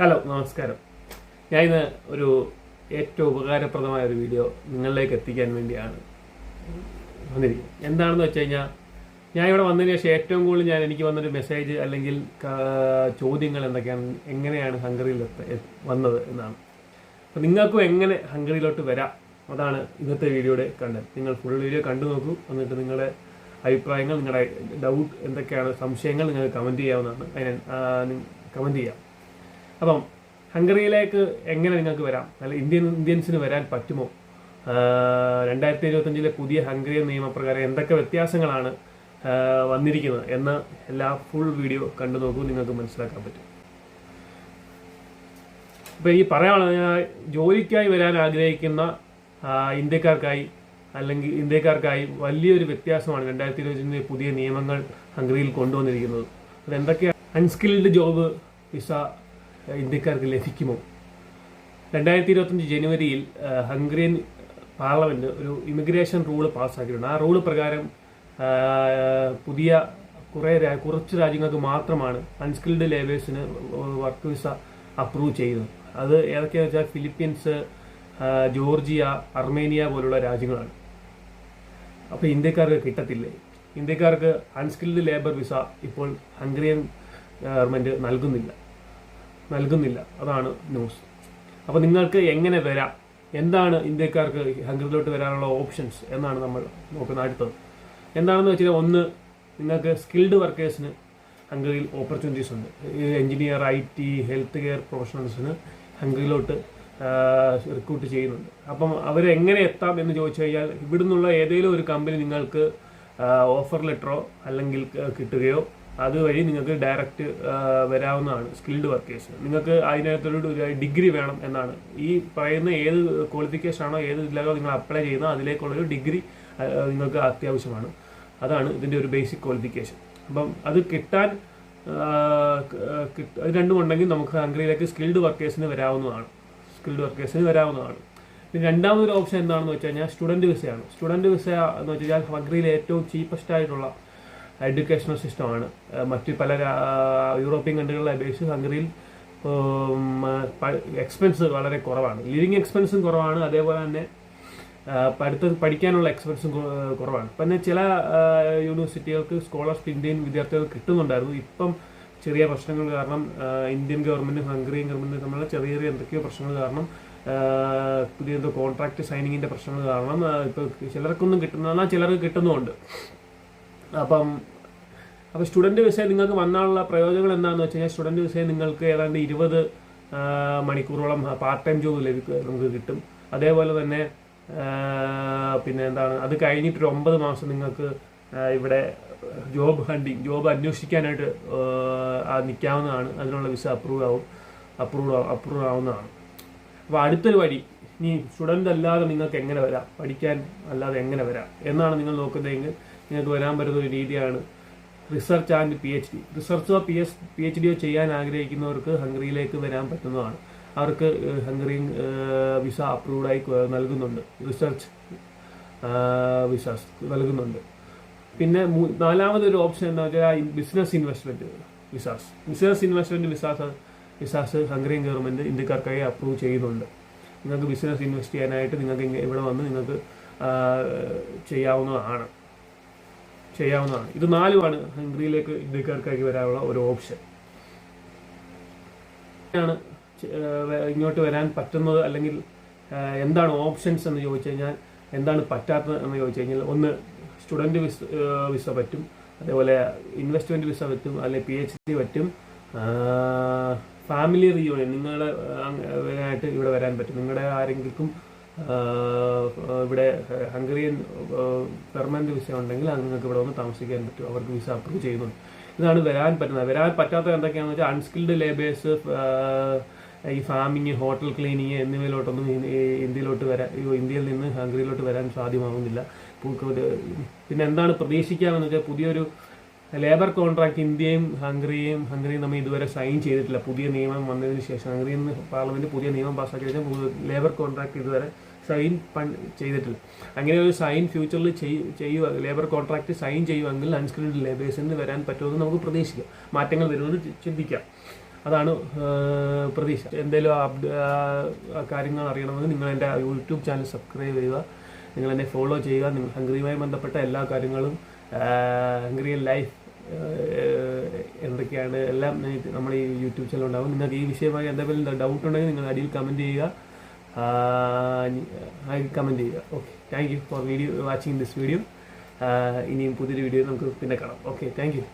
Hello നമസ്കാരം. ഞാൻ ഇന്ന് ഒരു ഏറ്റവും ഉപകാരപ്രദമായ ഒരു വീഡിയോ നിങ്ങളിലേക്ക് എത്തിക്കാൻ വേണ്ടിയാണ് വന്നിരിക്കുന്നത്. എന്താണെന്ന് വെച്ച് കഴിഞ്ഞാൽ ഞാൻ ഇവിടെ വന്നതിന് ശേഷം ഏറ്റവും കൂടുതൽ ഞാൻ എനിക്ക് വന്നൊരു മെസ്സേജ് അല്ലെങ്കിൽ ചോദ്യങ്ങൾ എന്തൊക്കെയാണ് എങ്ങനെയാണ് ഹംഗറിയിൽ വന്നത് എന്നാണ്. അപ്പം നിങ്ങൾക്കും എങ്ങനെ ഹംഗറിയിലോട്ട് വരാം? അതാണ് ഇന്നത്തെ വീഡിയോയുടെ കണ്ടത്. നിങ്ങൾ ഫുൾ വീഡിയോ കണ്ടു നോക്കൂ. എന്നിട്ട് നിങ്ങളുടെ അഭിപ്രായങ്ങൾ നിങ്ങളുടെ ഡൗട്ട് എന്തൊക്കെയാണ് സംശയങ്ങൾ നിങ്ങൾ കമന്റ് ചെയ്യാവുന്നതാണ്. അതിന് കമന്റ് ചെയ്യാം. അപ്പം ഹംഗറിയിലേക്ക് എങ്ങനെ നിങ്ങൾക്ക് വരാം? അല്ല ഇന്ത്യൻ ഇന്ത്യൻസിന് വരാൻ പറ്റുമോ? രണ്ടായിരത്തി ഇരുപത്തഞ്ചിലെ പുതിയ ഹംഗറിയൻ നിയമപ്രകാരം എന്തൊക്കെ വ്യത്യാസങ്ങളാണ് വന്നിരിക്കുന്നത് എന്ന് എല്ലാ ഫുൾ വീഡിയോ കണ്ടു നോക്കൂ നിങ്ങൾക്ക് മനസ്സിലാക്കാൻ പറ്റും. ഇപ്പം ഈ പറയാനുള്ളത് ജോലിക്കായി വരാൻ ആഗ്രഹിക്കുന്ന ഇന്ത്യക്കാർക്കായി അല്ലെങ്കിൽ ഇന്ത്യക്കാർക്കായി വലിയൊരു വ്യത്യാസമാണ് രണ്ടായിരത്തി ഇരുപത്തിന്റെ പുതിയ നിയമങ്ങൾ ഹംഗറിയിൽ കൊണ്ടുവന്നിരിക്കുന്നത്. അത് എന്തൊക്കെയാണ് അൺസ്കിൽഡ് ജോബ് വിസ ഇന്ത്യക്കാർക്ക് ലഭിക്കുമോ? രണ്ടായിരത്തി ഇരുപത്തഞ്ച് ജനുവരിയിൽ ഹംഗറിയൻ പാർലമെന്റ് ഒരു ഇമിഗ്രേഷൻ റൂൾ പാസ്സാക്കിയിട്ടുണ്ട് ആ റൂൾ പ്രകാരം പുതിയ കുറേ കുറച്ച് രാജ്യങ്ങൾക്ക് മാത്രമാണ് അൺസ്കിൽഡ് ലേബേഴ്സിന് വർക്ക് വിസ അപ്രൂവ് ചെയ്തത് അത് ഏതൊക്കെയാണെന്ന് വെച്ചാൽ ഫിലിപ്പീൻസ് ജോർജിയ അർമേനിയ പോലുള്ള രാജ്യങ്ങളാണ്. അപ്പോൾ ഇന്ത്യക്കാർക്ക് കിട്ടത്തില്ലേ? ഇന്ത്യക്കാർക്ക് അൺസ്കിൽഡ് ലേബർ വിസ ഇപ്പോൾ ഹംഗറിയൻ ഗവൺമെന്റ് നൽകുന്നില്ല. നൽകുന്നില്ല. അതാണ് ന്യൂസ് അപ്പോൾ നിങ്ങൾക്ക് എങ്ങനെ വരാം? എന്താണ് ഇന്ത്യക്കാർക്ക് ഹംഗറിയിലോട്ട് വരാനുള്ള ഓപ്ഷൻസ് എന്നാണ് നമ്മൾ നോക്കുന്ന അടുത്തത്. എന്താണെന്ന് വെച്ചാൽ ഒന്ന് നിങ്ങൾക്ക് സ്കിൽഡ് വർക്കേഴ്സിന് ഹംഗറിയിൽ ഓപ്പർച്യൂണിറ്റീസ് ഉണ്ട്. Engineer I T health care പ്രൊഫഷണൽസിന് ഹംഗറിയിലോട്ട് റിക്രൂട്ട് ചെയ്യുന്നുണ്ട്. അപ്പം അവരെങ്ങനെ എത്താം എന്ന് ചോദിച്ചു കഴിഞ്ഞാൽ ഇവിടുന്നുള്ള ഏതെങ്കിലും ഒരു കമ്പനി നിങ്ങൾക്ക് ഓഫർ ലെറ്ററോ അല്ലെങ്കിൽ കിട്ടുകയോ അതുവഴി നിങ്ങൾക്ക് ഡയറക്റ്റ് വരാവുന്നതാണ് സ്കിൽഡ് വർക്കേഴ്സ് നിങ്ങൾക്ക് അതിനകത്തൊരു ഡിഗ്രി വേണം എന്നാണ്. ഈ പറയുന്ന ഏത് ക്വാളിഫിക്കേഷൻ ആണോ ഏത് ഇതിലാണോ നിങ്ങൾ അപ്ലൈ ചെയ്യുന്ന അതിലേക്കുള്ളൊരു ഡിഗ്രി നിങ്ങൾക്ക് അത്യാവശ്യമാണ്. അതാണ് ഇതിന്റെ ഒരു ബേസിക് ക്വാളിഫിക്കേഷൻ അപ്പം അത് കിട്ടാൻ അത് രണ്ടും ഉണ്ടെങ്കിൽ നമുക്ക് ഹംഗറിയിലേക്ക് സ്കിൽഡ് വർക്കേഴ്സിന് വരാവുന്നതാണ്. സ്കിൽഡ് വർക്കേഴ്സിന് വരാവുന്നതാണ്. പിന്നെ രണ്ടാമതൊരു ഓപ്ഷൻ എന്താണെന്ന് വെച്ച് കഴിഞ്ഞാൽ സ്റ്റുഡന്റ് വിസയാണ് സ്റ്റുഡന്റ് വിസ എന്ന് വെച്ച് കഴിഞ്ഞാൽ ഹംഗറിയിലെ ഏറ്റവും ചീപ്പസ്റ്റ് ആയിട്ടുള്ള എഡ്യൂക്കേഷണൽ സിസ്റ്റമാണ് മറ്റ് പല യൂറോപ്യൻ കൺട്രികളെ അപേക്ഷിച്ച് ഹംഗറിയിൽ എക്സ്പെൻസ് വളരെ കുറവാണ്. ലിവിങ് എക്സ്പെൻസും കുറവാണ്. അതേപോലെ തന്നെ പഠിത്ത പഠിക്കാനുള്ള എക്സ്പെൻസും കുറവാണ്. പിന്നെ ചില യൂണിവേഴ്സിറ്റികൾക്ക് സ്കോളർഷിപ്പ് ഇന്ത്യൻ വിദ്യാർത്ഥികൾക്ക് കിട്ടുന്നുണ്ടായിരുന്നു. ഇപ്പം ചെറിയ പ്രശ്നങ്ങൾ കാരണം ഇന്ത്യൻ ഗവൺമെന്റും ഹംഗറിയൻ ഗവൺമെന്റും തമ്മിലുള്ള ചെറിയ ചെറിയ എന്തൊക്കെയോ പ്രശ്നങ്ങൾ കാരണം പുതിയ കോൺട്രാക്ട് സൈനിങ്ങിന്റെ പ്രശ്നങ്ങൾ കാരണം ഇപ്പോൾ ചിലർക്കൊന്നും കിട്ടുന്നതെന്നാൽ ചിലർക്ക് കിട്ടുന്നുമുണ്ട്. അപ്പം അപ്പോൾ സ്റ്റുഡന്റ് വിസയിൽ നിങ്ങൾക്ക് വന്നാലുള്ള പ്രയോജനങ്ങൾ എന്താണെന്ന് വെച്ച് കഴിഞ്ഞാൽ സ്റ്റുഡന്റ് വിസയിൽ നിങ്ങൾക്ക് ഏതാണ്ട് ഇരുപത് മണിക്കൂറോളം പാർട്ട് ടൈം ജോബ് ലഭിക്കുക നമുക്ക് കിട്ടും. അതേപോലെ തന്നെ പിന്നെ എന്താണ് അത് കഴിഞ്ഞിട്ട് ഒരു ഒമ്പത് മാസം നിങ്ങൾക്ക് ഇവിടെ ജോബ് ഹണ്ടിങ് ജോബ് അന്വേഷിക്കാനായിട്ട് നിൽക്കാവുന്നതാണ്. അതിനുള്ള വിസ അപ്രൂവ് ആവും അപ്രൂവ് അപ്രൂവ് ആവുന്നതാണ്. അപ്പോൾ അടുത്തൊരു വഴി ഇനി സ്റ്റുഡന്റ് അല്ലാതെ നിങ്ങൾക്ക് എങ്ങനെ വരാം? പഠിക്കാൻ അല്ലാതെ എങ്ങനെ വരാം? എന്നാണ് നിങ്ങൾ നോക്കുന്നതെങ്കിൽ നിങ്ങൾക്ക് വരാൻ പറ്റുന്ന ഒരു രീതിയാണ്. Research and P H D റിസർച്ചോ P S P H ഡിയോ ചെയ്യാൻ ആഗ്രഹിക്കുന്നവർക്ക് ഹംഗറിയിലേക്ക് വരാൻ പറ്റുന്നതാണ്. അവർക്ക് ഹംഗറി വിസ അപ്രൂവ്ഡായി നൽകുന്നുണ്ട്. റിസർച്ച് വിസ നൽകുന്നുണ്ട്. പിന്നെ നാലാമത് ഒരു ഓപ്ഷൻ എന്താ വെച്ചാൽ business investment visas. Business investment visas visas Hungarian government ഇന്ത്യക്കാർക്കായി approve ചെയ്യുന്നുണ്ട്. നിങ്ങൾക്ക് ബിസിനസ് ഇൻവെസ്റ്റ് ചെയ്യാനായിട്ട് നിങ്ങൾക്ക് ഇവിടെ വന്ന് നിങ്ങൾക്ക് ചെയ്യാവുന്നതാണ്. ചെയ്യാവുന്നതാണ്. ഇത് നാലുമാണ് ഹംഗറിയിലേക്ക് ഇന്ത്യക്കാർക്കായി വരാനുള്ള ഒരു ഓപ്ഷൻ. ആണ് ഇങ്ങോട്ട് വരാൻ പറ്റുന്നത് അല്ലെങ്കിൽ എന്താണ് ഓപ്ഷൻസ് എന്ന് ചോദിച്ചു കഴിഞ്ഞാൽ എന്താണ് പറ്റാത്തത് എന്ന് ചോദിച്ചു കഴിഞ്ഞാൽ ഒന്ന് സ്റ്റുഡന്റ് വിസ വിസ പറ്റും അതേപോലെ ഇൻവെസ്റ്റ്മെന്റ് വിസ പറ്റും അല്ലെങ്കിൽ പി എച്ച് ഡി പറ്റും ഫാമിലി റിയൂണിയൻ നിങ്ങളുടെ ആയിട്ട് ഇവിടെ വരാൻ പറ്റും. നിങ്ങളുടെ ആരെങ്കിലും ഇവിടെ ഹംഗറിയൻ പെർമനന്റ് വിസ ഉണ്ടെങ്കിൽ അത് നിങ്ങൾക്ക് ഇവിടെ വന്ന് താമസിക്കാൻ പറ്റും. അവർക്ക് വിസ അപ്രൂവ് ചെയ്യുന്നുണ്ട്. ഇതാണ് വരാൻ പറ്റുന്നത്. വരാൻ പറ്റാത്ത എന്തൊക്കെയാണെന്ന് വെച്ചാൽ അൺസ്കിൽഡ് ലേബേഴ്സ് ഈ ഫാമിങ് ഹോട്ടൽ ക്ലീനിങ് എന്നിവയിലോട്ടൊന്നും ഇന്ത്യയിലോട്ട് വരാൻ ഇന്ത്യയിൽ നിന്ന് ഹംഗറിയിലോട്ട് വരാൻ സാധ്യമാവുന്നില്ല. പിന്നെ എന്താണ് പ്രതീക്ഷിക്കാമെന്ന് വെച്ചാൽ പുതിയൊരു ലേബർ കോൺട്രാക്ട് ഇന്ത്യയും ഹംഗറിയും ഹംഗറിയും നമ്മൾ ഇതുവരെ സൈൻ ചെയ്തിട്ടില്ല. പുതിയ നിയമം വന്നതിന് ശേഷം ഹംഗറിയിൽ നിന്ന് പാർലമെന്റ് പുതിയ നിയമം പാസ്സാക്കി ലേബർ കോൺട്രാക്ട് ഇതുവരെ സൈൻ ചെയ്തിട്ടില്ല. അങ്ങനെ ഒരു സൈൻ ഫ്യൂച്ചറിൽ ചെയ്യുക ലേബർ കോൺട്രാക്ട് സൈൻ ചെയ്യുമെങ്കിൽ അൺസ്കിൽഡ് ലേബേഴ്സിന് വരാൻ പറ്റുമെന്ന് നമുക്ക് പ്രതീക്ഷിക്കാം. മാറ്റങ്ങൾ വരുമെന്ന് ചിന്തിക്കാം. അതാണ് പ്രതീക്ഷ. എന്തെങ്കിലും കാര്യങ്ങൾ അറിയണമെങ്കിൽ നിങ്ങൾ എന്റെ യൂട്യൂബ് ചാനൽ സബ്സ്ക്രൈബ് ചെയ്യുക. നിങ്ങൾ എന്നെ ഫോളോ ചെയ്യുക. നിങ്ങൾ ഹംഗറിയുമായി ബന്ധപ്പെട്ട എല്ലാ കാര്യങ്ങളും ഹംഗറിയൻ ലൈഫ് എന്തൊക്കെയാണ് എല്ലാം നമ്മൾ ഈ യൂട്യൂബ് ചാനൽ ഉണ്ടാകും നിങ്ങൾക്ക് ഈ വിഷയമായി എന്തെങ്കിലും ഡൗട്ട് ഉണ്ടെങ്കിൽ നിങ്ങൾ അടിയിൽ കമന്റ് ചെയ്യുക. കമന്റ് ചെയ്യുക. Okay thank you for video watching this video ഇനിയും പുതിയൊരു വീഡിയോ നമുക്ക് പിന്നെ കാണാം. Okay thank U